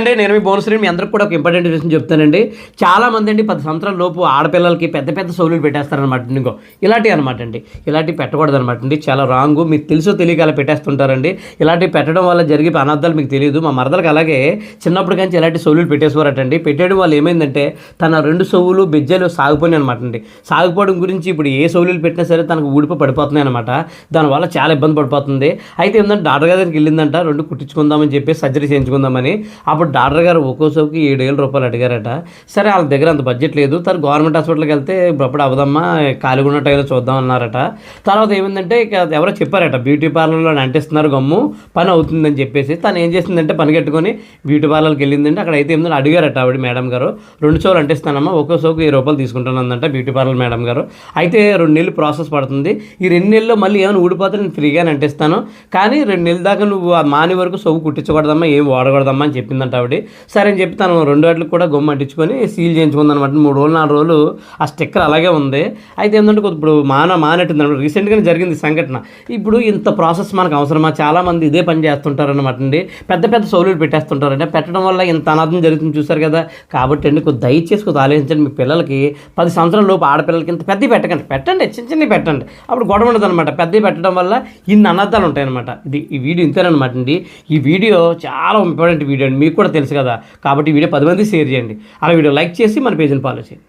అంటే నేను మీ బోనస్ మీ అందరికి కూడా ఒక ఇంపార్టెంట్ విషయం చెప్తానండి. చాలా మంది అండి పది సంవత్సరాల లోపు ఆడపిల్లలకి పెద్ద పెద్ద సౌలులు పెట్టేస్తారనమాట ఇంకో ఇలాంటివి అనమాట అండి. ఇలాంటివి పెట్టకూడదు అనమాట అండి. చాలా రాంగ్ మీకు తెలుసో తెలియక అలా పెట్టేస్తుంటారండి. ఇలాంటివి పెట్టడం వల్ల జరిగే అనర్థాలు మీకు తెలియదు. మా మరదలకు అలాగే చిన్నప్పటి నుంచి ఇలాంటి సౌలులు పెట్టేసేవారటండి పెట్టేయడం వల్ల ఏమైందంటే తన రెండు సౌలు బిజ్జలు సాగిపోయినాయి అనమాట అండి. సాగిపోవడం గురించి ఇప్పుడు ఏ సౌలులు పెట్టినా సరే తనకు ఊడిపో పడిపోతున్నాయి అనమాట దానివల్ల చాలా ఇబ్బంది పడిపోతుంది. అయితే ఏంటంటే డాక్టర్ గారికి వెళ్ళిందంట. రెండు కుట్టించుకుందామని చెప్పి సర్జరీ చేయించుకుందామని. అప్పుడు డాక్టర్ గారు ఒక్కో సోపుకి ఏడు వేల రూపాయలు అడిగారట. సరే వాళ్ళ దగ్గర అంత బడ్జెట్ లేదు. తను గవర్నమెంట్ హాస్పిటల్కి వెళ్తే ఇప్పుడు అవదమ్మా ఖాళీగా ఉన్న టైంలో చూద్దాం అన్నారట. తర్వాత ఏమైందంటే ఇక ఎవరో చెప్పారట బ్యూటీ పార్లర్లో అంటిస్తున్నారు గమ్ము పని అవుతుందని చెప్పేసి. తను ఏం చేసిందంటే పని కట్టుకొని బ్యూటీ పార్లర్కి వెళ్ళిందంటే అక్కడ అయితే ఏమిందని అడిగారట ఆవిడ మేడం గారు. రెండు సోలు అంటిస్తానమ్మా ఒక్కో సోకు ఈ రూపాయలు తీసుకుంటానందంట బ్యూటీ పార్లర్ మేడం గారు. అయితే రెండు నెలలు ప్రాసెస్ పడుతుంది. ఈ రెండు నెలల్లో మళ్ళీ ఏమైనా ఊడిపోతే నేను ఫ్రీగానే అంటిస్తాను. కానీ రెండు నెలల దాకా నువ్వు ఆ మాని వరకు సొవ్వు కుట్టించకూడదమ్మా ఏం వాడకూడదమ్మా అని చెప్పిందంట ఆవిడ. సరే అని చెప్పి తను రెండు వాటికి కూడా గొమ్మ అంటించుకొని సీల్ చేయించుకుంది అనమాట మూడు రోజులు నాలుగు రోజులు ఆ స్టిక్కర్ అలాగే ఉంది. అయితే ఏంటంటే కొద్ది ఇప్పుడు మాన మానట్టుంది అనమాట. రీసెంట్గానే జరిగింది సంఘటన. ఇప్పుడు ఇంత ప్రాసెస్ మనకు అవసరమా? చాలామంది ఇదే పని చేస్తుంటారనమాట అండి పెద్ద పెద్ద సౌలులు పెట్టేస్తుంటారంటే పెట్టడం వల్ల ఇంత అనాథం జరుగుతుంది చూసారు కదా. కాబట్టి అండి కొద్ది దయచేసి కొద్ది ఆలోచించండి. మీ పిల్లలకి పది సంవత్సరాల లోపు ఆడపిల్లలకి ఇంత పెద్దవి పెట్టకండి. పెట్టండి చిన్న చిన్నవి పెట్టండి. అప్పుడు గొడవ ఉండదు అనమాట పెద్దవి పెట్టడం వల్ల ఇన్ని అనర్థాలు ఉంటాయన్నమాట ఇది ఈ వీడియో ఇంతేనమాట అండి ఈ వీడియో చాలా ఇంపార్టెంట్ వీడియో అండి. మీకు కూడా తెలుసు కదా. కాబట్టి వీడియో పది మంది షేర్ చేయండి. అలా వీడియో లైక్ చేసి మన పేజీని ఫాలో చేయండి.